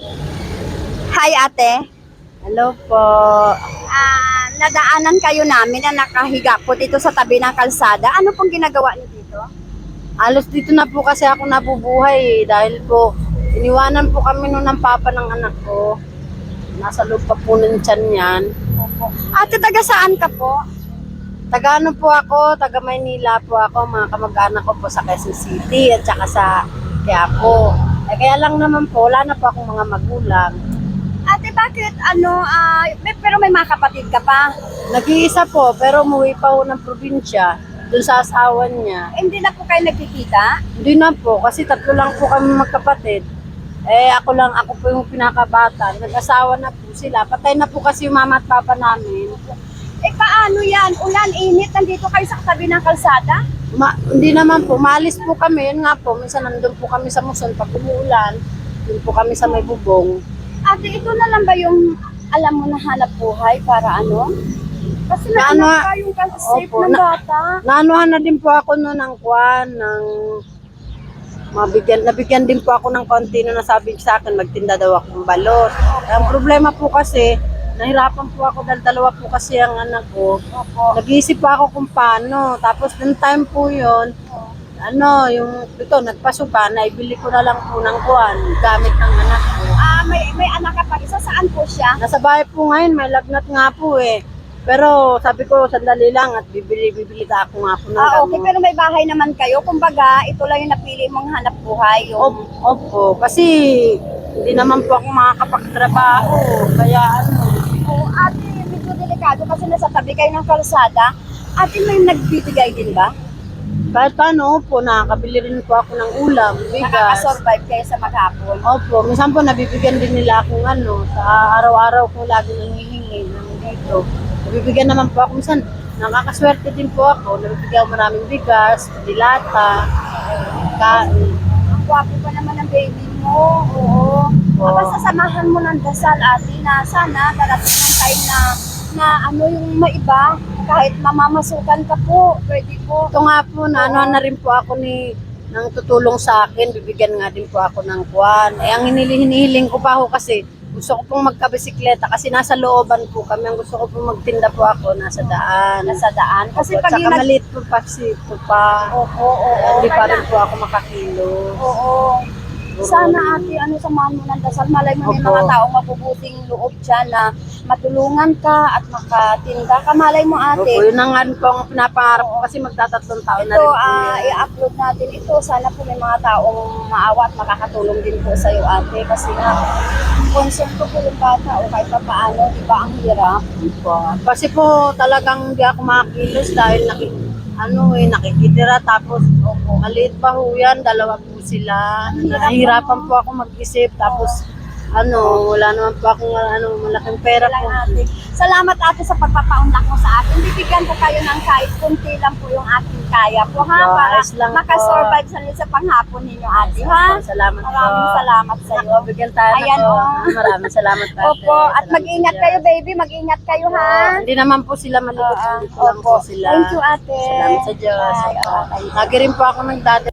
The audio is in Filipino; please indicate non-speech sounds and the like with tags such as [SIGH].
Hi ate. Hello po. Ah, nadaanan kayo namin na nakahiga po dito sa tabi ng kalsada. Ano pong ginagawa niyo dito? Alos dito na po kasi ako nabubuhay eh, dahil po iniwanan po kami noon ng papa ng anak ko. Nasa loob pa po ng tiyan yan. Ate, taga saan ka po? Taga ano po ako, taga Maynila po ako, mga kamag-anak ko po sa Quezon City at saka sa Quiapo. Eh, kaya lang naman po, wala na po akong mga magulang. Ate, bakit ano, ah, may, pero may mga kapatid ka pa? Nag-iisa po, pero umuwi pa po ng probinsya, dun sa asawa niya. Eh, Hindi na po kayo nagkikita? Hindi na po, kasi tatlo lang po kami magkapatid. Eh, ako lang, ako po yung pinakabata. Nag-asawa na po sila. Patay na po kasi yung mama at papa namin. Eh, paano yan? Ulan, init, nandito kayo sa tabi ng kalsada? Ma- hindi naman po, maalis po kami. Yun nga po, minsan nandun po kami sa muson pag umuulan. Doon po kami sa may bubong. Ate, ito na lang ba yung alam mo na hanap buhay para ano? Kasi Na ano, ka yung safe opo, ng na- bata. Naanuhan na din po ako noon ng kwan, ng mabigyan, nabigyan din po ako ng konti na nasabi sa akin, magtinda daw ako ng balot. Ang problema po kasi, nahirapan po ako dahil dalawa po kasi ang anak ko. Opo. Nag-iisip pa ako kung paano. Tapos nung time po yun, ano, yung ito, nagpasuka, naibili ko na lang po ng kuwan, gamit ng anak ko. Ah, may may anak ka pa isa. Saan po siya? Nasa bahay po ngayon, may lagnat nga po eh. Pero sabi ko, sandali lang at bibili-bibili ka ako nga po ng Ah, okay. gamot. Pero may bahay naman kayo. Kumbaga, ito lang yung napili mong hanap buhay. Yung... Op- Opo, kasi hindi naman po ako makakapagtrabaho. Kaya ano, ate, medyo delikado kasi nasa tabi kayo ng kalsada. Ate, may nagbibigay din ba? kahit paano po, nakakabili rin po ako ng ulam, bigas. Nakakasurvive kayo sa maghapon. Opo, minsan po nabibigyan din nila akong ano, sa araw-araw ko lagi nangihingi ng dito. Nabibigyan naman po ako, minsan nakakaswerte din po ako, nabibigyan ako maraming bigas, dilata, kain. Ang gwapo pa naman ng baby mo. Oo. Oo. Ah, Basta samahan mo ng dasal, ate, na sana darating ng time na na ano yung maiba, kahit mamamasukan ka po, pwede po. Ito nga po, na ano na rin po ako ni nang tutulong sa akin, bibigyan nga din po ako ng kwan. Eh, ang hinili- hinihiling ko pa ako kasi gusto ko pong magkabisikleta kasi nasa looban po kami. Ang gusto ko pong magtinda po ako nasa daan. Nasa daan. Kasi Opo, pag yung nag... maliit po pa kasi ito pa. Oo, oo, oo. Hindi pa rin po ako makakilo. Oo. Sana ate, ano samahan mo ng dasal. Malay mo may Opo. mga taong mabubuting loob dyan na matulungan ka at makatinda ka. Malay mo Opo, ate. yun ang ano po ang pinapangarap ko kasi magtatatlong taon na Ito, rin po ah, i-upload natin ito. Sana po may mga taong maawa at makakatulong din po sa iyo ate. Kasi nga, concern ko po yung bata o kahit pa paano, di ba, ang hirap. po. Kasi po talagang hindi ako makakilos dahil naki, ano eh, nakikitira. Tapos opo, maliit pa ho yan, dalawa po sila. Nahihirapan po ako mag-isip. Tapos ano, wala naman po akong ano, malaking pera po. ate. Salamat ate sa pagpapaunlak mo sa akin. Bibigyan ko kayo ng kahit kunti lang po yung aking kaya po ha. Oh, Para ayos lang po. makasurvive sa, sa panghapon ninyo ate ha. Salamat po. Maraming salamat sa iyo. Ako, bigyan tayo Ayan, na po. oh. [LAUGHS] Maraming salamat po. Opo, at mag-ingat kayo baby, mag-ingat kayo ha. Hindi naman po sila malikot. Ah, Dito lang po Opo. sila. Thank you ate. Salamat sa Diyos. Bye. Lagi rin po ako nagdadala